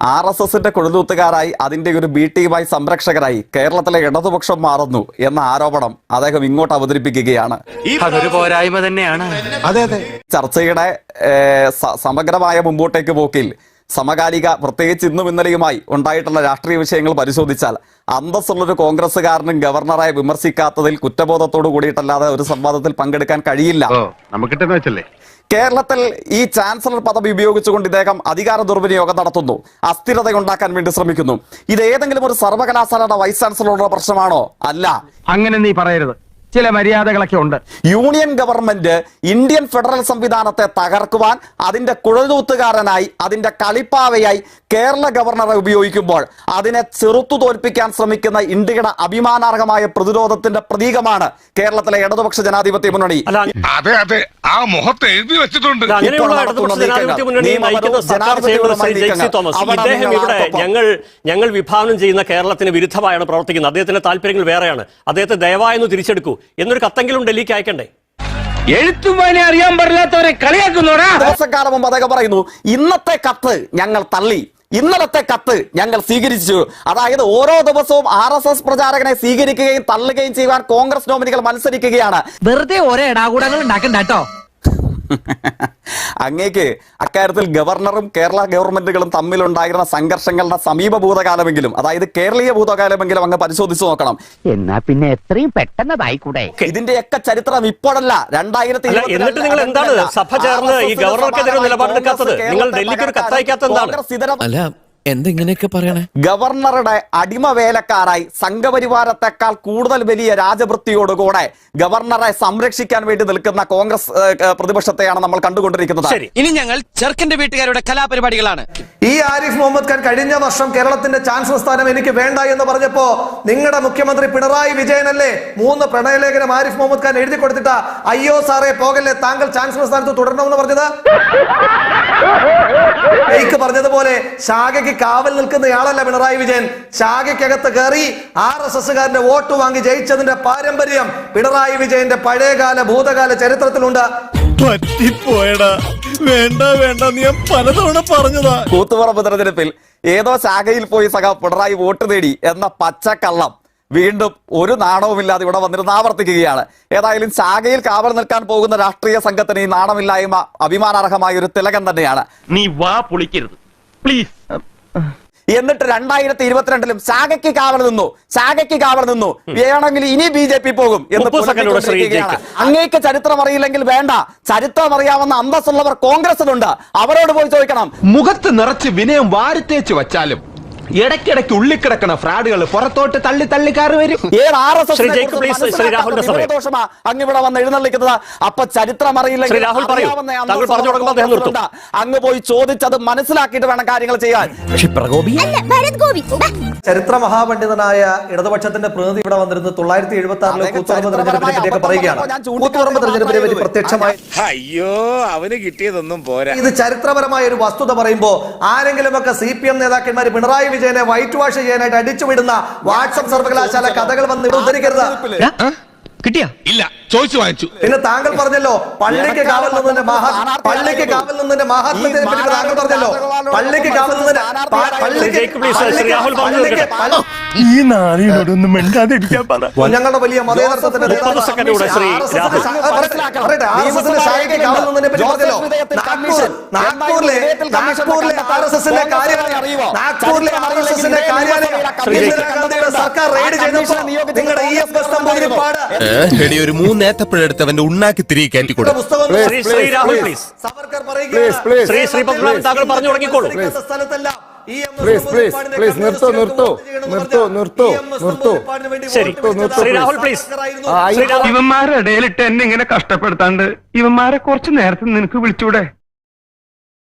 R S എസിന്റെ കൊഴുതൂത്തുകാരായി അതിന്റെ ഒരു ബി ടീമായി സംരക്ഷകരായി കേരളത്തിലെ ഇടതുപക്ഷം മാറുന്നു എന്ന ആരോപണം അദ്ദേഹം ഇങ്ങോട്ട് അവതരിപ്പിക്കുകയാണ്. അതൊരു പോരായ്മ തന്നെയാണ്. അതെ അതെ. ചർച്ചയുടെ സമഗ്രമായ മുമ്പോട്ടേക്ക് പോക്കിൽ സമകാലിക പ്രത്യേകിച്ച് ഇന്നും ഇന്നലെയുമായി ഉണ്ടായിട്ടുള്ള രാഷ്ട്രീയ വിഷയങ്ങൾ പരിശോധിച്ചാൽ അന്തസ്സുള്ളൊരു കോൺഗ്രസ്സുകാരനും ഗവർണറെ വിമർശിക്കാത്തതിൽ കുറ്റബോധത്തോടു കൂടിയിട്ടല്ലാതെ ഒരു സംവാദത്തിൽ പങ്കെടുക്കാൻ കഴിയില്ല. കേരളത്തിൽ ഈ ചാൻസലർ പദവി ഉപയോഗിച്ചുകൊണ്ട് ഇദ്ദേഹം അധികാര ദുർവിനിയോഗം നടത്തുന്നു. അസ്ഥിരത ഉണ്ടാക്കാൻ വേണ്ടി ശ്രമിക്കുന്നു. ഇത് ഏതെങ്കിലും ഒരു സർവകലാശാലയുടെ വൈസ് ചാൻസലറുടെ പ്രശ്നമാണോ? അല്ല. അങ്ങനെ നീ പറയരുത്. ചില മര്യാദകളൊക്കെ ഉണ്ട്. യൂണിയൻ ഗവൺമെന്റ് ഇന്ത്യൻ ഫെഡറൽ സംവിധാനത്തെ തകർക്കുവാൻ അതിന്റെ കുഴലൂത്തുകാരനായി അതിന്റെ കളിപ്പാവയായി കേരള ഗവർണറെ ഉപയോഗിക്കുമ്പോൾ അതിനെ ചെറുത്തു തോൽപ്പിക്കാൻ ശ്രമിക്കുന്ന ഇന്ത്യയുടെ അഭിമാനാർഹമായ പ്രതിരോധത്തിന്റെ പ്രതീകമാണ് കേരളത്തിലെ ഇടതുപക്ഷ ജനാധിപത്യ മുന്നണി. അതെ അതെ. ആ മുഖത്ത് എഴുതി വെച്ചിട്ടുണ്ട്? ഞങ്ങൾ ഞങ്ങൾ വിഭാവനം ചെയ്യുന്ന കേരളത്തിന് വിരുദ്ധമായാണ് പ്രവർത്തിക്കുന്നത്. അദ്ദേഹത്തിന്റെ താല്പര്യങ്ങൾ വേറെയാണ്. അദ്ദേഹത്തെ ദയവായെന്ന് തിരിച്ചെടുക്കൂ. എന്നൊരു കത്തെങ്കിലും ഡൽഹിക്ക് അയക്കണ്ടേ? എഴുത്തും അറിയാൻ പറ്റാത്തവരെ കളിയാക്കുന്നോടാ ദിവസക്കാലം മുമ്പ് അദ്ദേഹം പറയുന്നു ഇന്നത്തെ കത്ത് ഞങ്ങൾ തള്ളി. ഇന്നലത്തെ കത്ത് ഞങ്ങൾ സ്വീകരിച്ചു. അതായത് ഓരോ ദിവസവും ആർ എസ് എസ് പ്രചാരകനെ സ്വീകരിക്കുകയും തള്ളുകയും ചെയ്യുവാൻ കോൺഗ്രസ് നോമിനികൾ മത്സരിക്കുകയാണ്. വെറുതെ ഓരോ ഇടാകൂടങ്ങൾ ഉണ്ടാക്കണ്ട കേട്ടോ. അങ്ങേക്ക് അക്കാര്യത്തിൽ ഗവർണറും കേരള ഗവൺമെന്റുകളും തമ്മിലുണ്ടായിരുന്ന സംഘർഷങ്ങളുടെ സമീപ ഭൂതകാലമെങ്കിലും അതായത് കേരളീയ ഭൂതകാലമെങ്കിലും അങ്ങ് പരിശോധിച്ചു നോക്കണം. എന്നാ പിന്നെ എത്രയും പെട്ടെന്നതായിക്കൂടെ? ഇതിന്റെയൊക്കെ ചരിത്രം ഇപ്പോഴല്ല രണ്ടായിരത്തി എന്നിട്ട് നിങ്ങൾ എന്താണ് സഭ ചേർന്ന് ഈ ഗവർണർക്കെതിരെ നിലപാടെടുക്കാത്തത്? നിങ്ങൾ ഡൽഹിക്ക് ഒരു കത്തയക്കാത്ത എന്താണ്? എന്തെങ്ങനെയൊക്കെ പറയണേ? ഗവർണറുടെ അടിമ വേലക്കാരായി സംഘപരിവാരത്തെക്കാൾ കൂടുതൽ വലിയ രാജവൃത്തിയോടുകൂടെ ഗവർണറെ സംരക്ഷിക്കാൻ വേണ്ടി നിൽക്കുന്ന കോൺഗ്രസ് പ്രതിപക്ഷത്തെയാണ് നമ്മൾ കണ്ടുകൊണ്ടിരിക്കുന്നത്. ഇനി ഞങ്ങൾ ചെറുക്കന്റെ വീട്ടുകാരുടെ കലാപരിപാടികളാണ്. ഈ ആരിഫ് മുഹമ്മദ് ഖാൻ കഴിഞ്ഞ വർഷം കേരളത്തിന്റെ ചാൻസലർ സ്ഥാനം എനിക്ക് വേണ്ട എന്ന് പറഞ്ഞപ്പോ നിങ്ങളുടെ മുഖ്യമന്ത്രി പിണറായി വിജയനല്ലേ മൂന്ന് പ്രണയലേഖനം ആരിഫ് മുഹമ്മദ് ഖാൻ എഴുതി കൊടുത്തിട്ട അയ്യോ സാറേ പോകല്ലേ താങ്കൾ ചാൻസലർ സ്ഥാനത്ത് തുടരണമെന്ന് പറഞ്ഞത്? പറഞ്ഞതുപോലെ ശാഖയ്ക്ക് കാവൽ നിൽക്കുന്നയാളല്ല പിണറായി വിജയൻ. ശാഖയ്ക്കകത്ത് കയറി ആർ എസ് എസ്സുകാരന്റെ വോട്ട് വാങ്ങി ജയിച്ചതിന്റെ പാരമ്പര്യം പിണറായി വിജയന്റെ പഴയകാല ഭൂതകാല ചരിത്രത്തിലുണ്ട്. പറ്റിപ്പോയടാ. വേണ്ട വേണ്ട. നീ ഞാൻ പലതവണ പറഞ്ഞതാ. കൂത്തുപറമ്പ് തെരഞ്ഞെടുപ്പിൽ ഏതോ ശാഖയിൽ പോയി സഖ പിണറായി വോട്ട് നേടി എന്ന പച്ചക്കള്ളം. വീണ്ടും ഒരു നാണവുമില്ലാതെ ഇവിടെ വന്നിരുന്ന് ആവർത്തിക്കുകയാണ്. ഏതായാലും ശാഖയിൽ കാവൽ നിൽക്കാൻ പോകുന്ന രാഷ്ട്രീയ സംഘത്തിന് ഈ നാണമില്ലായ്മ അഭിമാനാർഹമായ ഒരു തിലകം തന്നെയാണ്. നീ വാ പൊളിക്കരുത്. പ്ലീസ് എന്നിട്ട് രണ്ടായിരത്തി ഇരുപത്തിരണ്ടിലും ശാഖയ്ക്ക് കാവൽ നിന്നു. ശാഖയ്ക്ക് കാവൽ നിന്നു. വേണമെങ്കിൽ ഇനി ബി ജെ പി പോകും എന്ന് പുലർത്തിക്കൊണ്ടിരിക്കുകയാണ്. അങ്ങേക്ക് ചരിത്രം അറിയില്ലെങ്കിൽ വേണ്ട. ചരിത്രം അറിയാവുന്ന അന്തസ്സുള്ളവർ കോൺഗ്രസിലുണ്ട് അവരോട് പോയി ചോദിക്കണം. മുഖത്ത് നിറച്ച് വിനയം വാരിത്തേച്ച് വച്ചാലും ഇടയ്ക്കിടയ്ക്ക് ഉള്ളിക്കിടക്കണ ഫ്രാഡുകൾ പുറത്തോട്ട് തള്ളി തള്ളി കയറി വരും. ഏത് R S Shri Jacob please, Shri രാഹുലിന്റെ സമയം. ദോഷമാ അങ്ങ് ഇവിടെ വന്ന് എഴുന്നള്ളിക്കുന്നത്. അപ്പൊ ചരിത്രം നിർത്തും. അങ്ങ് പോയി ചോദിച്ചത് മനസ്സിലാക്കിയിട്ട് വേണം കാര്യങ്ങൾ ചെയ്യാൻ. ചരിത്ര മഹാപണ്ഡിതനായ ഇടതുപക്ഷത്തിന്റെ പ്രതിനിധി ഇവിടെ വന്നിരുന്നത് തൊള്ളായിരത്തി എഴുപത്തി ആറിലെ കൂത്തുപറമ്പ് തെരഞ്ഞെടുപ്പിനെ പറ്റിയൊക്കെ പറയുകയാണ്. കൂത്തുപറമ്പ് തെരഞ്ഞെടുപ്പിനെ പറ്റി പ്രത്യക്ഷമായി അയ്യോ അവന് കിട്ടിയതൊന്നും പോരാ. ഇത് ചരിത്രപരമായ ഒരു വസ്തുത പറയുമ്പോ ആരെങ്കിലുമൊക്കെ സി പി എം നേതാക്കന്മാർ പിണറായി വിജയനെ വൈറ്റ് വാഷ് ചെയ്യാനായിട്ട് അടിച്ചുവിടുന്ന വാട്സപ്പ് സർവകലാശാല കഥകൾ വന്ന് ഉദ്ധരിക്കരുത്. കിട്ടിയാ? ഇല്ല ചോദിച്ചു വാങ്ങിച്ചു. പിന്നെ താങ്കൾ പറഞ്ഞല്ലോ പള്ളിക്ക് കാവൽ നിന്നതിന്റെ മഹാ പള്ളിക്ക് കാവൽ നിന്നതിന്റെ മഹാത്മ്യത്തെ പറ്റി താങ്കൾ പറഞ്ഞല്ലോ. പള്ളിക്ക് കാവൽ നിന്നതിന്റെ ഈ നാളിനോടൊന്നും മിണ്ടാതിരിക്കാൻ പറ. ഞങ്ങളുടെ വലിയ സെക്കൻഡ് കൂടെ ശ്രീ രാഹുൽ. ആർഎസ്എസിന്റെ ശാഖയ്ക്ക് കാവൽ നിന്നതിനെ പറ്റി പറഞ്ഞല്ലോ. നാഗ്പൂർ നാഗ്പൂരിലെ നാഗ്പൂരിലെ ആർ എസ് എസിന്റെ കാര്യാലയം നാഗ്പൂരിലെ ആർ എസ് എസിന്റെ കാര്യാലയം സർക്കാർ റെയ്ഡ് ചെയ്തപ്പോൾ നിങ്ങളുടെ ഇ എഫ് എസ് നമ്പൂതിരിപ്പാട് എടി ഒരു മൂന്നേത്തപ്പഴെടുത്ത് അവന്റെ ഉണ്ണാക്കി തിരികെ കയറ്റിക്കൊടു പുസ്തകം ശ്രീ ശ്രീ രാഹുൽ പ്ലീസ് സവർക്കർ പറയുകയാണ്. ശ്രീ ശ്രീ പത്മനാഭൻ താങ്കൾ പറഞ്ഞു തുടങ്ങിക്കോളൂ. സ്ഥലത്തെല്ലാം E M S Please, please, നമ്പൂതിരിപ്പാടിനെ please, നിർത്തൂ, നിർത്തൂ, നിർത്തൂ, നിർത്തൂ, ഇ എം എസ് നിർത്തൂ. നമ്പൂതിരിപ്പാടിന് വേണ്ടി ശരി വോട്ട് ചെയ്ത ശ്രീ രാഹുൽ പ്ലീസ് ശ്രീ രാഹുൽ ഇവന്മാരുടെ ഇടയിലിട്ട് എന്നെ ഇങ്ങനെ കഷ്ടപ്പെടുത്താണ്ട് ഇവന്മാരെ കുറച്ച് നേരത്തെ നിനക്ക് വിളിച്ചൂടെ?